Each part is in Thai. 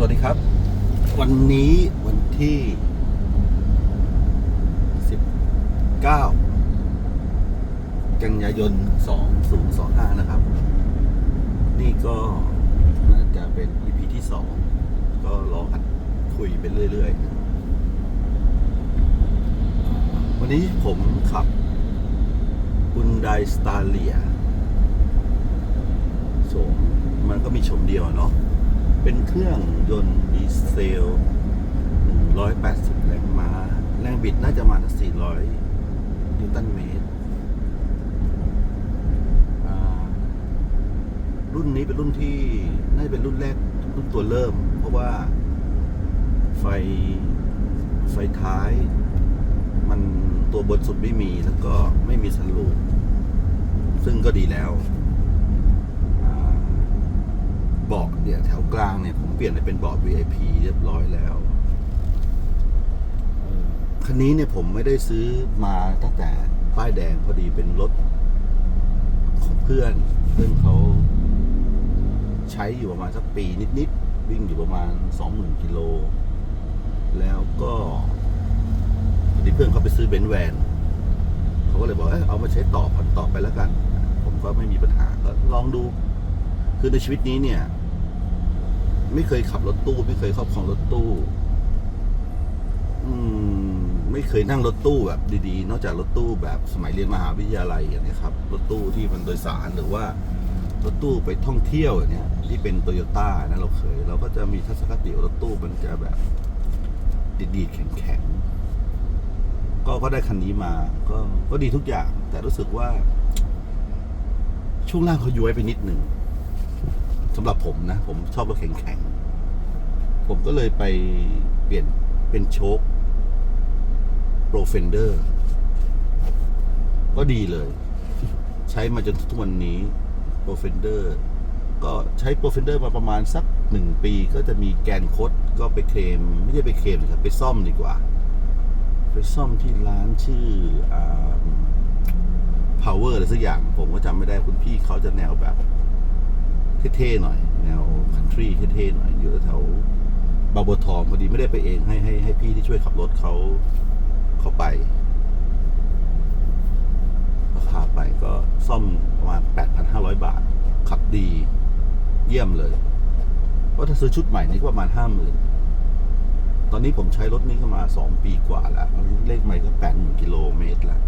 สวัสดีครับ วันนี้วันที่ 19 กันยายน 2025 นะครับ นี่ก็น่าจะเป็น EP ที่ 2 ก็รออัดคุยไปเรื่อยๆ วันนี้ผมขับ Hyundai Staria โฉมมันก็มีโฉมเดียวเนาะ เป็นเครื่องยนต์ดีเซล 180 แรงม้า แรงบิดน่าจะมาถึง400 นิวตันเมตร รุ่นนี้เป็นรุ่นที่ น่าจะเป็นรุ่นแรก รุ่นตัวเริ่ม เพราะว่าไฟ ไฟท้าย มันตัวบนสุดไม่มี แล้วก็ไม่มีสันลูปซึ่งก็ดีแล้ว เบาะเนี่ยแถวกลางเนี่ยผมเปลี่ยนไปเป็นเบาะ VIP เรียบร้อยแล้วเออคันนี้เนี่ยผมไม่ได้ซื้อมาตั้งแต่ป้ายแดงพอดีเป็นรถของเพื่อน เพื่อนเขาใช้อยู่ประมาณสักปีนิดๆ วิ่งอยู่ประมาณ20,000กิโล แล้วก็พอดีเพื่อนเขาไปซื้อเบนซ์แวนเขาก็เลยบอกเอยเอามาใช้ต่อผ่อนต่อไปแล้วกัน ผมก็ไม่มีปัญหาก็ลองดู คือในชีวิตนี้เนี่ย ไม่เคยขับรถตู้ ไม่เคยครอบครองรถตู้ อืม ไม่เคยนั่งรถตู้แบบดีๆ นอกจากรถตู้แบบสมัยเรียนมหาวิทยาลัยอย่างนี้ครับ รถตู้ที่มันโดยสารหรือว่ารถตู้ไปท่องเที่ยวอย่างเนี้ยที่เป็นโตโยต้านะเราเคย เราก็จะมีทัศนคติรถตู้มันจะแบบดีๆแข็งๆก็ก็ได้คันนี้มา ก็ก็ดีทุกอย่าง แต่รู้สึกว่า ช่วงล่างเขาย้วยไปนิดหนึ่ง สำหรับผมนะ ผมชอบรถแข็งๆ ผมก็เลยไปเปลี่ยนเป็นโชคโปรเฟนเดอร์ก็ดีเลย ใช้มาจนทุกวันนี้โปรเฟนเดอร์ก็ใช้โปรเฟนเดอร์มาประมาณสักหนึ่งปีก็จะมีแกนคดก็ไปเคลมไม่ใช่ไปเคลมครับไปซ่อมดีกว่า ไปซ่อมที่ร้านชื่ออ power อะไรสักอย่าง ผมก็จำไม่ได้คุณพี่เขาจะแนวแบบ เท่ๆหน่อย แนวคันทรีเท่ๆหน่อย อยู่แถวบาบัวทองพอดีไม่ได้ไปเองให้ให้ให้พี่ที่ช่วยขับรถเขาเขาไปราคาไปก็ซ่อมประมาณ 8,500 บาท ขับดี เยี่ยมเลย เพราะถ้าซื้อชุดใหม่นี่ก็ประมาณ 50,000 ตอนนี้ผมใช้รถนี้ก็มา 2 ปีกว่าแล้วเลขใหม่ก็ 80,000กิโลเมตรแล้ว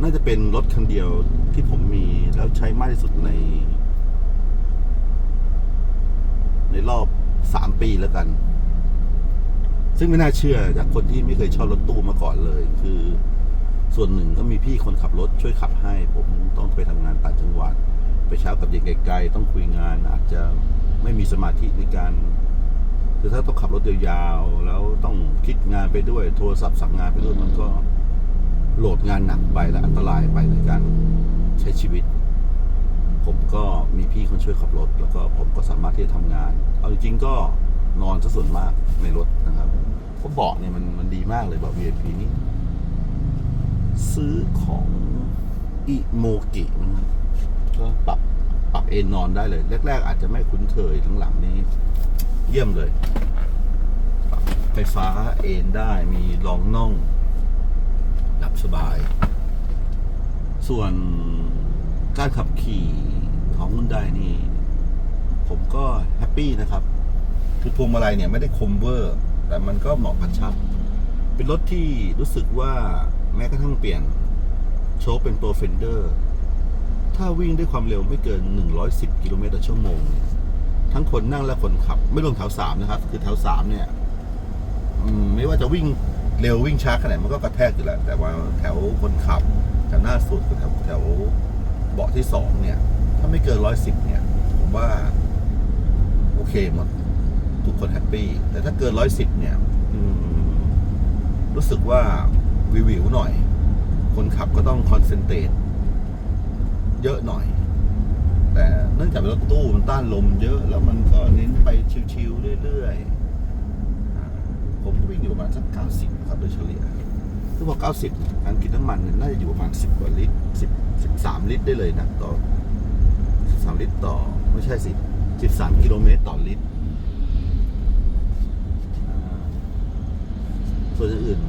น่าจะเป็นรถคันเดียวที่ผมมีแล้วใช้มากที่สุดใน ในรอบสามปีแล้วกัน ซึ่งไม่น่าเชื่อจากคนที่ไม่เคยชอบรถตู้มาก่อนเลย คือ ส่วนหนึ่งก็มีพี่คนขับรถช่วยขับให้ ผมต้องไปทำงานต่างจังหวัด ไปเช้ากับเย็นไกลๆต้องคุยงานอาจจะไม่มีสมาธิในการคือถ้าต้องขับรถยาวๆแล้วต้องคิดงานไปด้วย โทรศัพท์สั่งงานไปด้วยมันก็โหลดงานหนักไปและอันตรายไปในการใช้ชีวิต ผมก็มีพี่คนช่วยขับรถ แล้วก็ผมก็สามารถที่จะทำงาน เอาจริงๆก็นอนซะส่วนมากในรถนะครับเพราะเบาะเนี่ยมันมันดีมากเลยเบาะ VIP นี่ซื้อของอิโมกินะครับก็ปรับปรับเอนนอนได้เลย แรก ๆ อาจจะไม่คุ้นเคยหลังๆนี้ เยี่ยมเลย ปรับไฟฟ้าเอนได้มีรองน่องหลับสบาย ส่วนการขับขี่ ของมุนไดนี่ ผมก็แฮปปี้นะครับ คือพวงมาลัยเนี่ยไม่ได้คมเวอร์ แต่มันก็เหมาะกับชับเป็นรถที่รู้สึกว่าแม้กระทั่งเปลี่ยนโชคเป็นโปรเฟนเดอร์ ถ้าวิ่งด้วยความเร็วไม่เกิน 110 กิโลเมตรต่อชั่วโมงเนี่ยทั้งคนนั่งและคนขับ ไม่รวมแถวสามนะครับ คือแถวสามเนี่ยมไม่ว่าจะวิ่งเร็ววิ่งช้าขนาดไหนมันก็กระแทกอยู่แล้วแต่ว่าแถวคนขับแถวหน้าสุดกับแถวแถวเบาะที่สองเนี่ยาไม่เกินร้อยสิบเนี่ย ผมว่า โอเคหมด ทุกคนแฮปปี้ แต่ถ้าเกินร้อยสิบเนี่ยรู้สึกว่าวิววิวหน่อย คนขับก็ต้องคอนเซนเทรตเยอะหน่อย แต่เนื่องจากรถตู้มันต้านลมเยอะ แล้วมันก็เน้นไปชิวๆเรื่อยๆ ผมก็วิ่งอยู่ประมาณสักเก้าสิบครับโดยเฉลี่ยถ้าบอกเก้าสิบการกินน้ำมันเนี่ยน่าจะอยู่ประมาณสิบกว่าลิตรสิบสิบสามลิตรได้เลยนะต่อ 13 ลิตรต่อ ไม่ใช่สิ 13 กิโลเมตรต่อลิตรส่วนอื่น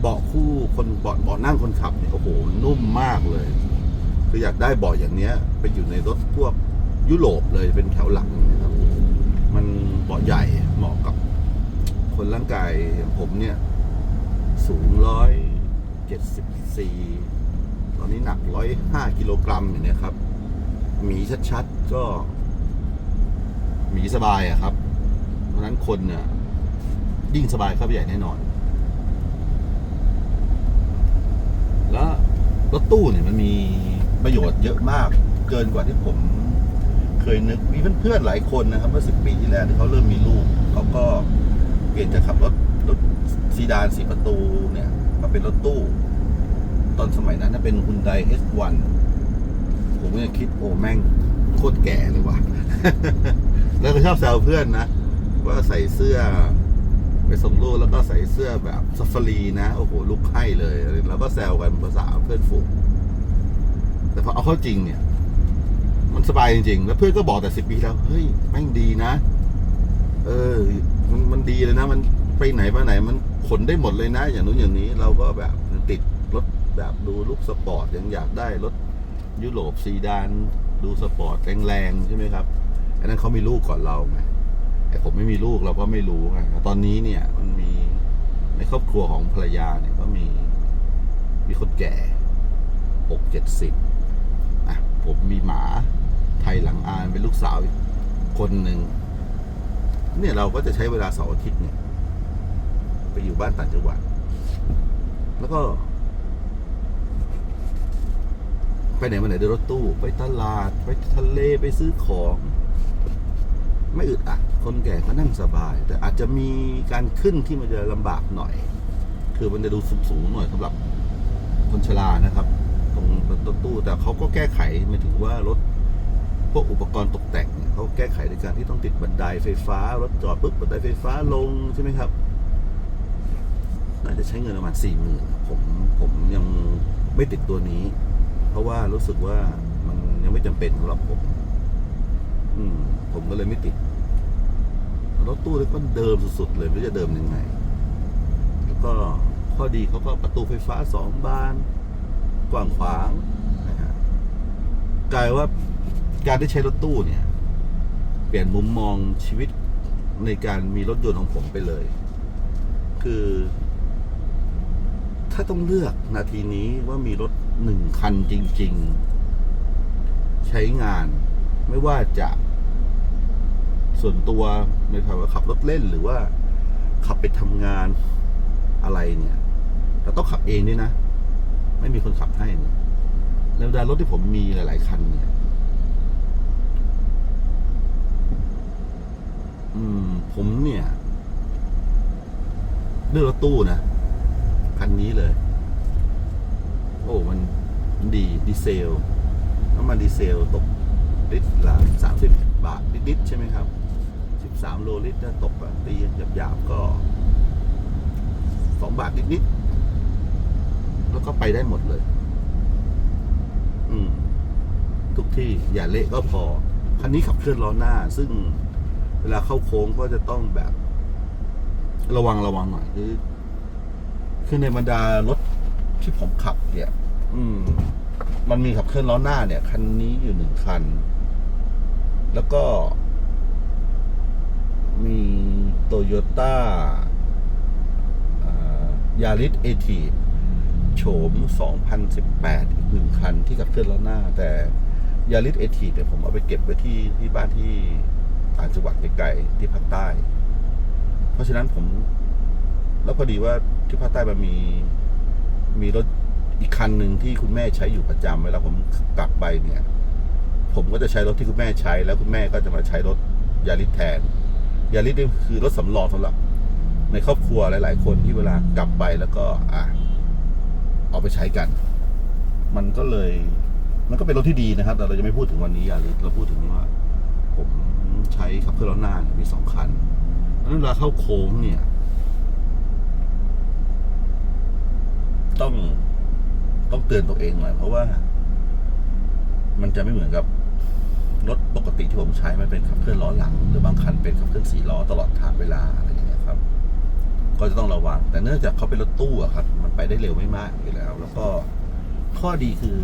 เบาะคู่คนเบาะเบาะนั่งคนขับเนี่ยโอ้โหนุ่มมากเลย คืออยากได้เบาะอย่างเนี้ย ไปอยู่ในรถพวกยุโรปเลยเป็นแถวหลังนะครับ มันเบาะใหญ่เหมาะกับคนร่างกายอย่างผมเนี่ย สูงร้อยเจ็ดสิบสี่ตอนนี้หนักร้อยห้ากิโลกรัมอย่างเนี้ยครับ หมีชัดๆก็หมีสบายอะครับ เพราะนั้นคนเนี่ยยิ่งสบายเข้าไปใหญ่แน่นอน แล้วรถตู้เนี่ยมันมีประโยชน์เยอะมาก เกินกว่าที่ผมเคยนึกมีเพื่อนๆหลายคนนะครับเมื่อสิบปีที่แล้วที่เขาเริ่มมีลูกเขาก็เปลี่ยนจากขับรถรถซีดานสี่ประตูเนี่ยมาเป็นรถตู้ ตอนสมัยนั้นเป็นฮุนได H1 ผมก็ยังคิดโอ้แม่งโคตรแก่เลยว่ะ แล้วก็ชอบแซวเพื่อนนะ ว่าใส่เสื้อ ไปส่งลูกแล้วก็ใส่เสื้อแบบซัฟฟารีนะ โอ้โหลุกให้เลย แล้วก็แซวกันภาษาเพื่อนฝูงแต่พอเอาเข้าจริงเนี่ย มันสบายจริงๆ แล้วเพื่อนก็บอกแต่สิบปีแล้ว เฮ้ยแม่งดีนะ เออ มันมันดีเลยนะ มันไปไหนมาไหน มันขนได้หมดเลยนะ อย่างนู้นอย่างนี้เราก็แบบติดรถแบบดูลุกสปอร์ตยังอยากได้รถ ยุโรปซีดาน ดูสปอร์ตแรงๆใช่ไหมครับ อันนั้นเขามีลูกก่อนเราไงแต่ผมไม่มีลูกเราก็ไม่รู้ไงตอนนี้เนี่ยมันมีในครอบครัวของภรรยาเนี่ยก็มีมีคนแก่หกเจ็ดสิบอะผมมีหมาไทยหลังอานเป็นลูกสาวคนหนึ่งเนี่ยเราก็จะใช้เวลาเสาร์อาทิตย์เนี่ย ไปอยู่บ้านต่างจังหวัด แล้วก็ ไปไหนมาไหนด้วยรถตู้ ไปตลาด ไปทะเลไปซื้อของ ไม่อึดอัดคนแก่ก็นั่งสบาย แต่อาจจะมีการขึ้นที่มันจะลำบากหน่อย คือมันจะดูสูงๆหน่อยสำหรับคนชรานะครับ ตรงรถตู้แต่เขาก็แก้ไขหมายถึงว่ารถพวกอุปกรณ์ตกแต่งเขาแก้ไขในการที่ต้องติดบันไดไฟฟ้ารถจอดปุ๊บบันไดไฟฟ้าลงใช่ไหมครับน่าจะใช้เงินประมาณสี่หมื่นผมผมยังไม่ติดตัวนี้ ราะว่ารู้สึกว่ามันยังไม่จำเป็นสำหรับผม อืม ผมก็เลยไม่ติดรถตู้แล้วก็เดิมสุดๆเลยไม่จะเดิมยังไง แล้วก็ข้อดีเขาก็ประตูไฟฟ้าสองบาน กว้างขวางนะฮะกลายว่าการได้ใช้รถตู้เนี่ย เปลี่ยนมุมมองชีวิตในการมีรถยนต์ของผมไปเลย คือ ถ้าต้องเลือกนาทีนี้ว่ามีรถ หนึ่งคันจริง ๆ ใช้งาน ไม่ว่าจะ ส่วนตัวในทางว่าขับรถเล่นหรือว่า ขับไปทำงานอะไรเนี่ยแต่ต้องขับเองด้วยนะ ไม่มีคนขับให้เนี่ยแล้วเวลารถที่ผมมีหลาย ๆ คันเนี่ย อืม ผมเนี่ยเลือกรถตู้นะ คันนี้เลย โอ้มันดีดีเซลน้ำมันดีเซลตกลิตรละสามสิบบาทนิดๆใช่ไหมครับสิบสามโลลิตรตกอะตีหยาบๆก็สองบาทนิดๆแล้วก็ไปได้หมดเลย อืม ทุกที่อย่าเละก็พอ คันนี้ขับเคลื่อนล้อหน้า ซึ่งเวลาเข้าโค้งก็จะต้องแบบ ระวังระวังหน่อยคือคือในบรรดารถ ที่ผมขับเนี่ย อืม มันมีขับเคลื่อนล้อหน้าเนี่ย คันนี้อยู่หนึ่งคัน แล้วก็ มีโตโยต้ายาริสเอทีโฉม 2018 อีกหนึ่งคันที่ขับเคลื่อนล้อหน้า แต่ยาริสเอทีเนี่ยผมเอาไปเก็บไว้ที่ที่บ้านที่ต่างจังหวัดไกลๆที่ภาคใต้ เพราะฉะนั้นผม แล้วพอดีว่าที่ภาคใต้มันมี มีรถอีกคันหนึ่งที่คุณแม่ใช้อยู่ประจำเวลาผมกลับไปเนี่ย ผมก็จะใช้รถที่คุณแม่ใช้ แล้วคุณแม่ก็จะมาใช้รถยาริสแทนยาริสนี่คือรถสำรองสำหรับ ในครอบครัวหลาย ๆ คนที่เวลากลับไปแล้วก็อะเอาไปใช้กัน มันก็เลย มันก็เป็นรถที่ดีนะครับ แต่เราจะไม่พูดถึงวันนี้ยาริสเราพูดถึงว่า ผมใช้ขับเคลื่อนล้อหน้านมีสองคันเพราะนั้นเวลาเข้าโค้งเนี่ย ต้องต้องเตือนตัวเองหน่อยเพราะว่า มันจะไม่เหมือนกับรถปกติที่ผมใช้มันเป็นขับเคลื่อนล้อหลัง หรือบางคันเป็นขับเคลื่อนสี่ล้อตลอดทางเวลาอะไรอย่างเงี้ยครับ ก็จะต้องระวัง แต่เนื่องจากเขาเป็นรถตู้อะครับ มันไปได้เร็วไม่มากอยู่แล้ว แล้วก็ข้อดีคือ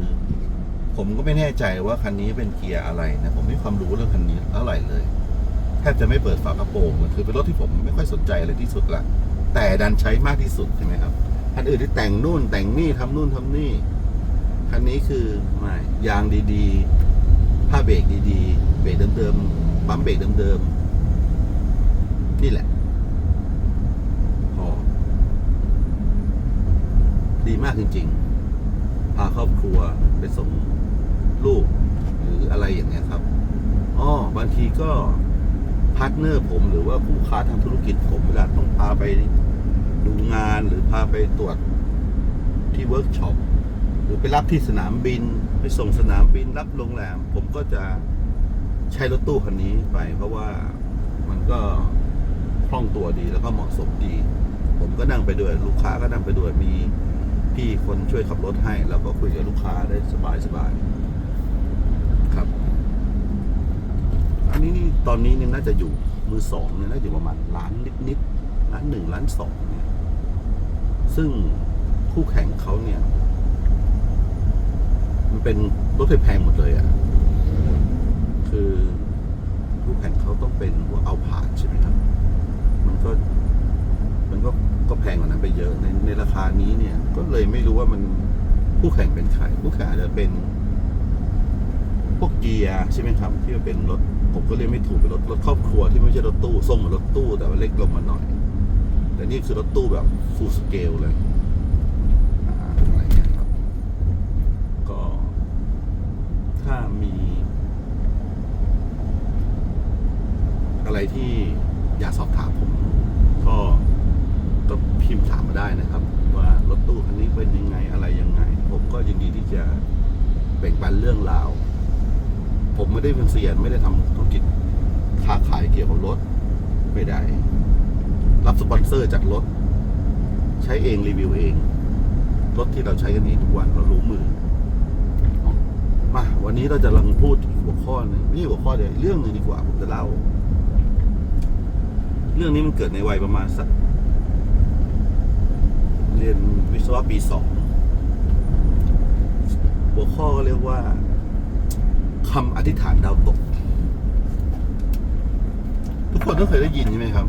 ผมก็ไม่แน่ใจว่าคันนี้เป็นเกียร์อะไรนะผมไม่ความรู้เรื่องคันนี้เท่าไหร่เลยแทบจะไม่เปิดฝากระโปรงเลยคือเป็นรถที่ผมไม่ค่อยสนใจเลยที่สุดละแต่ดันใช้มากที่สุดใช่ไหมครับ คันอื่นที่แต่งนู่นแต่งนี่ทำนู่นทำนี่ คันนี้คือไม่ยางดีๆ ผ้าเบรกดีๆ เบรกเดิมๆ ปั๊มเบรกเดิมๆ นี่แหละพอดีมากจริงๆ พาครอบครัวไปส่งลูก หรืออะไรอย่างเงี้ยครับอ๋อบางทีก็พาร์ทเนอร์ผมหรือว่าคู่ค้าทางธุรกิจผมเวลาต้องพาไป ดูงานหรือพาไปตรวจที่เวิร์กช็อปหรือไปรับที่สนามบิน ไปส่งสนามบินรับโรงแรม ผมก็จะใช้รถตู้คันนี้ไป เพราะว่ามันก็คล่องตัวดีแล้วก็เหมาะสมดี ผมก็นั่งไปด้วยลูกค้าก็นั่งไปด้วยมีพี่คนช่วยขับรถให้ แล้วก็คุยกับลูกค้าได้สบายสบายครับ อันนี้นี่ตอนนี้เนี่ยน่าจะอยู่มือสองเนี่ยน่าจะอยู่ประมาณล้านนิดๆล้านหนึ่งล้านสองเนี่ย ซึ่งคู่แข่งเขาเนี่ย มันเป็นรถไฟแพงหมดเลยอะ่ะ คือคู่แข่งเขาต้องเป็นพวเอาผ่านใช่ไหมครับ มันก็ มันก็ก็แพงกว่านั้นไปเยอะในในราคานี้เนี่ย ก็เลยไม่รู้ว่ามันคู่แข่งเป็นใครคู่แข่งอาจจะเป็นพวกเกียร์ใช่ไหมครับ ที่เป็นรถผมก็เรียกไม่ถูกเป็นรถรถครอบครัวที่ไม่ใช่รถตู้ส่งเหมือนรถตู้แต่ว่าเล็กลงมาหน่อย แต่นี่คือรถตู้แบบฟูลสเกลเลยอะไรเงี้ยครับ ก็ถ้ามี อะไรที่อยากสอบถามผม ก็ก็พิมพ์ถามมาได้นะครับ ว่ารถตู้คันนี้เป็นยังไงอะไรยังไง ผมก็ยินดีที่จะแบ่งปันเรื่องราว ผมไม่ได้เป็นเซียนไม่ได้ทำธุรกิจค้าขายเกี่ยวกับรถไม่ได้ รับสปอนเซอร์จากรถ ใช้เองรีวิวเอง รถที่เราใช้กันเองทุกวันเรารู้มือมาวันนี้เราจะลังพูดถึงหัวข้อหนึ่งไม่ใช่หัวข้อเดียวเรื่องหนึ่งดีกว่าผมจะเล่า เรื่องนี้มันเกิดในวัยประมาณสักเรียนวิศวะปีสองหัวข้อก็เรียกว่าคำอธิษฐานดาวตก ทุกคนต้องเคยได้ยินใช่ไหมครับ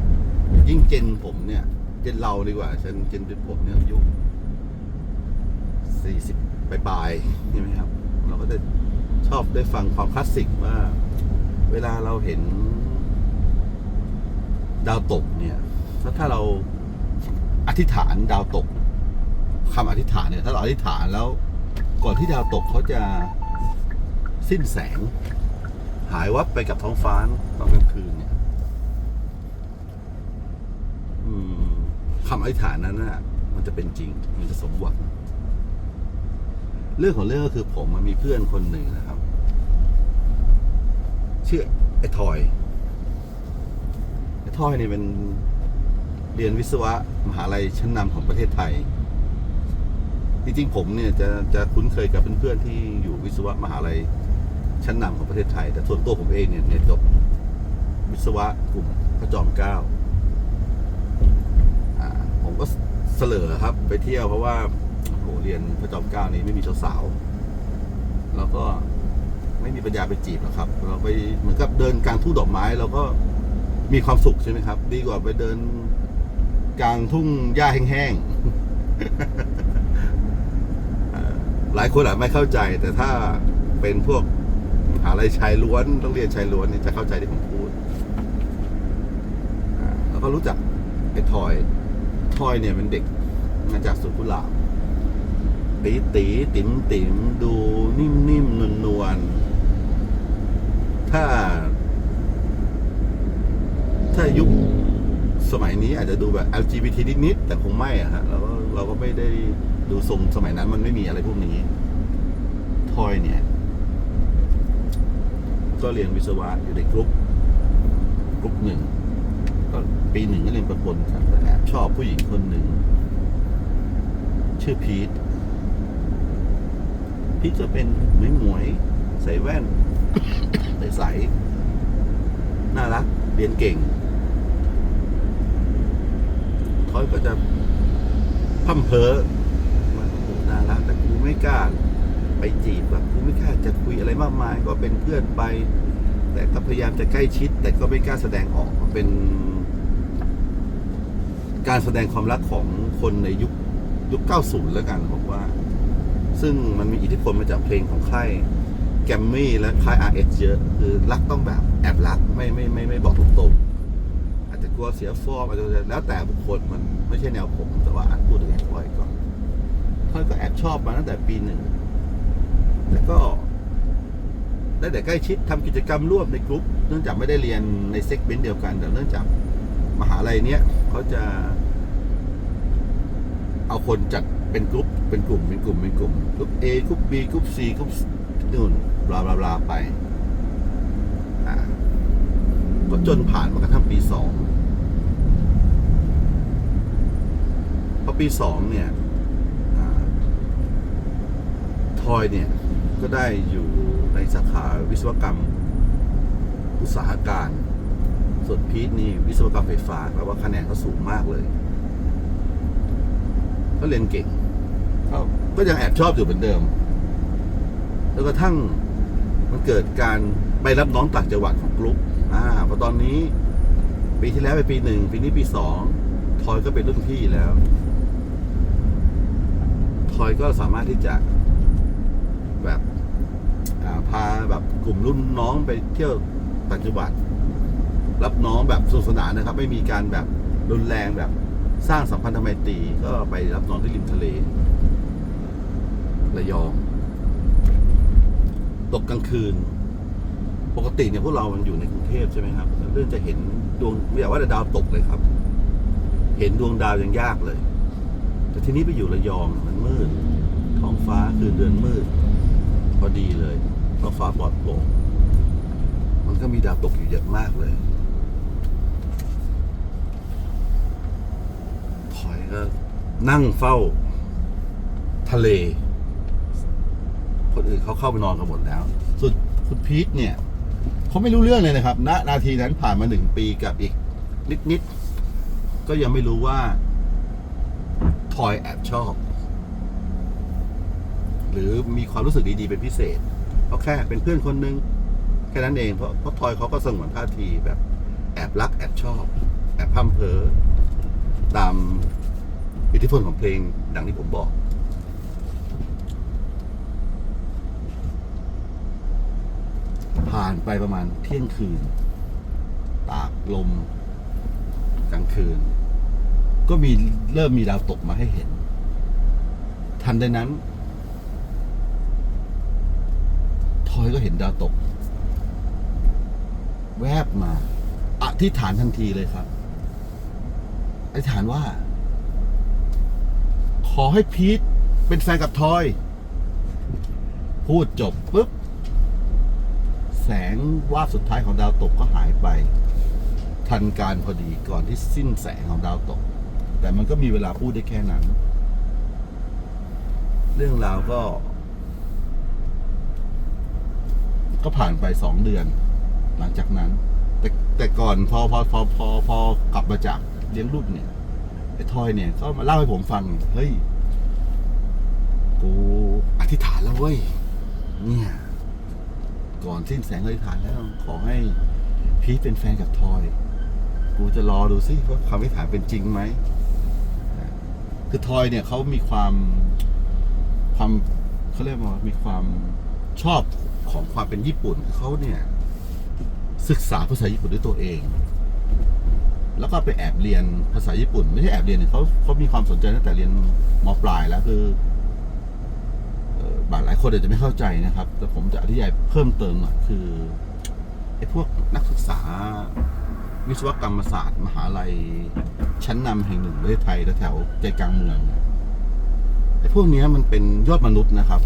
ยิ่งเจนผมเนี่ย เจนเราดีกว่าเจนเจนเป็นผมเนี่ยอายุสี่สิบปลายๆใช่ไหมครับ เราก็จะชอบได้ฟังความคลาสสิกว่า เวลาเราเห็น ดาวตกเนี่ยถ้าถ้าเราอธิษฐานดาวตกคำอธิษฐานเนี่ย ถ้าเราอธิษฐานแล้ว ก่อนที่ดาวตกเขาจะสิ้นแสง หายวับไปกับท้องฟ้าตอนกลางคืนเนี่ย อืม คำอธิษฐานนั้นน่ะมันจะเป็นจริง มันจะสมหวังเรื่องของเรื่องก็คือผมมันมีเพื่อนคนหนึ่งนะครับ ชื่อไอ้ทอยไอ้ทอยเนี่ยเป็นเรียนวิศวะมหาลัยชั้นนำของประเทศไทย จริงๆผมเนี่ยจะจะคุ้นเคยกับเพื่อนๆที่อยู่วิศวะมหาลัยชั้นนำของประเทศไทย แต่ส่วนตัวผมเองเนี่ยจบวิศวะกลุ่มพระจอมเกล้า ผมก็เสลอครับ ไปเที่ยวเพราะว่าโอ้โหเรียนพระจอมเกล้านี้ไม่มีสาวๆแล้วก็ไม่มีปัญญาไปจีบหรอกครับ เราไปเหมือนกับเดินกลางทุ่งดอกไม้เราก็มีความสุขใช่ไหมครับ ดีกว่าไปเดินกลางทุ่งหญ้าแห้งๆหลายคนอาจไม่เข้าใจ แต่ถ้าเป็นพวกหาลัยชายล้วนต้องเรียนชายล้วนเนี่ยจะเข้าใจที่ผมพูดแล้วก็รู้จักไอ้ทอย ทอยเนี่ยเป็นเด็กมาจากสุขุลาบตีตีติ๋มติ๋มดูนิ่มนิ่มนวลนวลๆถ้า ถ้ายุคสมัยนี้อาจจะดูแบบ LGBT นิดๆแต่คงไม่อะฮะเราก็เราก็ไม่ได้ดูทรงสมัยนั้นมันไม่มีอะไรพวกนี้ทอยเนี่ย ก็เรียนวิศวะอยู่ในกรุ๊ปกรุ๊ปหนึ่ง ปีหนึ่งก็เรียนประกลครับแต่แอบชอบผู้หญิงคนหนึ่ง ชื่อพีทพีทจะเป็นหมวยหมวยใส่แว่น ใสๆน่ารัก เรียนเก่งทอยก็จะพั่มเพอไม่กล้าไปจีบแบบกูไม่กล้าจะคุยอะไรมากมาย ก็เป็นเพื่อนไป แต่ก็พยายามจะใกล้ชิด แต่ก็ไม่กล้าแสดงออกเป็น การแสดงความรักของคนในยุคยุค 90 แล้วกันผมว่า ซึ่งมันมีอิทธิพลมาจากเพลงของค่ายแกมมี่และค่าย RS เยอะ คือรักต้องแบบแอบรักไม่ไม่ไม่ไม่บอกตรงๆอาจจะกลัวเสียฟอร์มอาจจะแล้วแต่บุคคลมันไม่ใช่แนวผมแต่ว่าอานพูดถึงแอนพลอยก่อนพลอยก็แอบชอบมาตั้งแต่ปีหนึ่งแต่ก็ได้แต่ใกล้ชิดทำกิจกรรมร่วมในกลุ่มเนื่องจากไม่ได้เรียนในเซกเมนต์เดียวกัน แต่เนื่องจากมหาลัยเนี้ย เขาจะ เอาคนจัดเป็นกลุ่มเป็นกลุ่มเป็นกลุ่มเป็นกลุ่มกลุ่ม A กลุ่ม B กลุ่ม C กลุ่มนู่นบลาบลาบลาไปอ่าก็จนผ่านมากระทั่งปีสองพอปีสองเนี่ยอทอยเนี่ย ก็ได้อยู่ในสาขาวิศวกรรม อุตสาหการ ส่วนพีทนี่วิศวกรรมไฟฟ้าแปลว่าคะแนนเขาสูงมากเลยเขาเรียนเก่งเขาก็ยังแอบชอบอยู่เหมือนเดิม แล้วกระทั่งมันเกิดการไปรับน้องต่างจังหวัดของกรุ๊ปอ่าพอตอนนี้ ปีที่แล้วไปปีหนึ่งปีนี้ปีสองทอยก็เป็นรุ่นพี่แล้วทอยก็สามารถที่จะแบบอ่าพาแบบกลุ่มรุ่นน้องไปเที่ยวต่างจังหวัด รับน้องแบบสนุกสนานนะครับ ไม่มีการแบบรุนแรงแบบสร้างสัมพันธไมตรีก็ไปรับน้องที่ริมทะเลระยอง ตกกลางคืน ปกติเนี่ยพวกเรามันอยู่ในกรุงเทพใช่ไหมครับ เรื่องจะเห็นดวงไม่อยากว่าแต่ดาวตกเลยครับ เห็นดวงดาวยังยากเลย แต่ทีนี้ไปอยู่ระยองมันมืดท้องฟ้าคืนเดือนมืด พอดีเลยท้องฟ้าปลอดโปร่งมันก็มีดาวตกอยู่เยอะมากเลย ถอย ก็นั่งเฝ้าทะเล คนอื่นเขาเข้าไปนอนกันหมดแล้วส่วนคุณพีทเนี่ยเขาไม่รู้เรื่องเลยนะครับ ณ นาทีนั้นผ่านมาหนึ่งปีกับอีก นิดๆก็ยังไม่รู้ว่าทอยแอบชอบ หรือมีความรู้สึกดี ๆ เป็นพิเศษเพราะแค่เป็นเพื่อนคนนึงแค่นั้นเองเพราะเพราะทอยเขาก็สงวนท่าทีแบบ แอบรักแอบชอบ แอบพัมเพอตาม อิทธิพลของเพลงดังที่ผมบอก ผ่านไปประมาณเที่ยงคืน ตากลมกลางคืน ก็มีเริ่มมีดาวตกมาให้เห็น ทันใดนั้น ทอยก็เห็นดาวตก แวบมาอธิษฐานทันทีเลยครับอธิษฐานว่า ขอให้พีทเป็นแฟนกับทอย พูดจบปุ๊บ แสงวาบสุดท้ายของดาวตกก็หายไป ทันการพอดีก่อนที่สิ้นแสงของดาวตก แต่มันก็มีเวลาพูดได้แค่นั้น เรื่องราวก็ ก็ผ่านไปสองเดือน หลังจากนั้น แต่แต่ก่อนพอพอพอพอพอกลับมาจากเลี้ยงลูกเนี่ย ทอยเนี่ยก็มาเล่าให้ผมฟัง เฮ้ย กูอธิษฐานแล้วเว้ย เนี่ย ก่อนสิ้นแสงอธิษฐานแล้ว ขอให้พีทเป็นแฟนกับทอย กูจะรอดูซิว่าคำอธิษฐานเป็นจริงไหม คือทอยเนี่ยเขามีความความเขาเรียกว่ามีความชอบของความเป็นญี่ปุ่นเขาเนี่ย ศึกษาภาษาญี่ปุ่นด้วยตัวเอง แล้วก็ไปแอบเรียนภาษาญี่ปุ่น ไม่ใช่แอบเรียนเขาเขามีความสนใจตั้งแต่เรียนมปลายแล้วคือบางหลายคนอาจจะไม่เข้าใจนะครับ แต่ผมจะอธิบายเพิ่มเติมหน่อยคือไอ้พวกนักศึกษาวิศวกรรมศาสตร์ มหาลัย ชั้นนำแห่งหนึ่งประเทศไทยแถวใจกลางเมืองไอ้พวกนี้มันเป็นยอดมนุษย์นะครับ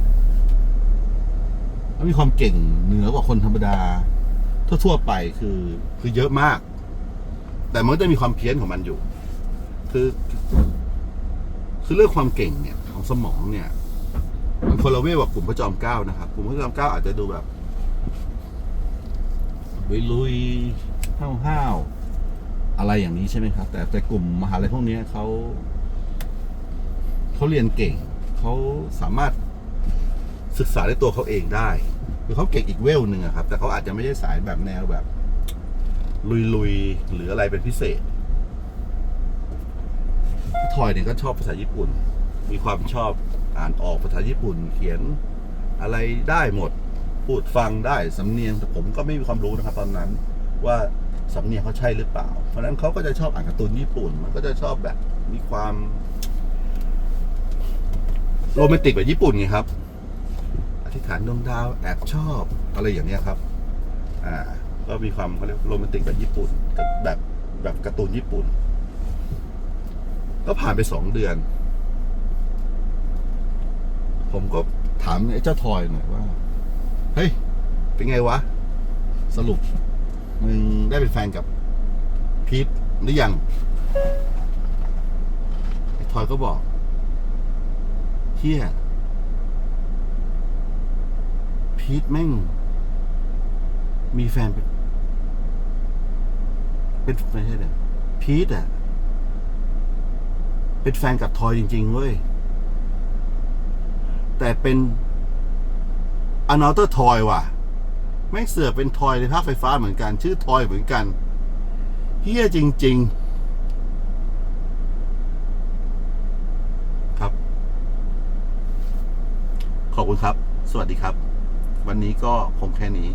แล้วมีความเก่งเหนือกว่าคนธรรมดา ทั่วๆไปคือคือเยอะมาก แต่มันก็จะมีความเพี้ยนของมันอยู่ คือคือเรื่องความเก่งเนี่ยของสมองเนี่ยมันคนละเวทกับกลุ่มพระจอมเก้านะครับกลุ่มพระจอมเก้าอาจจะดูแบบลุยๆห้าวๆอะไรอย่างนี้ใช่ไหมครับ แต่แต่กลุ่มมหาลัยพวกนี้เขาเขาเรียนเก่งเขาสามารถศึกษาในตัวเขาเองได้คือเขาเก่งอีกเวลหนึ่งครับ แต่เขาอาจจะไม่ใช่สายแบบแนวแบบ ลุยๆ หรืออะไรเป็นพิเศษทอยเนี่ยก็ชอบภาษาญี่ปุ่น มีความชอบอ่านออกภาษาญี่ปุ่น เขียนอะไรได้หมด พูดฟังได้สำเนียงแต่ผมก็ไม่มีความรู้นะครับ ตอนนั้นว่าสำเนียงเขาใช่หรือเปล่า เพราะนั้นเขาก็จะชอบอ่านการ์ตูนญี่ปุ่น มันก็จะชอบแบบมีความโรแมนติกแบบญี่ปุ่นไงครับ อธิษฐานดวงดาวแอบชอบอะไรอย่างเนี้ยครับ อ่า ก็มีความเขาเรียกโรแมนติกแบบญี่ปุ่นแบบแบบการ์ตูนญี่ปุ่น ก็ผ่านไปสองเดือน ผมก็ถามไอ้เจ้าทอยหน่อยว่า เฮ้ย เป็นไงวะ สรุปมึงได้เป็นแฟนกับพีทหรือยังไอ้ทอยก็บอกเฮียพีทแม่ง มีแฟนเป็น เป็นไม่ใช่เดี๋ยพีทอะ เป็นแฟนกับทอยจริง ๆ เว้ย แต่เป็นอนาเตอร์ทอยว่ะ แม่งเสือเป็นทอยในภาคไฟฟ้าเหมือนกัน ชื่อทอยเหมือนกันเฮี้ยจริงๆครับขอบคุณครับ สวัสดีครับ วันนี้ก็คงแค่นี้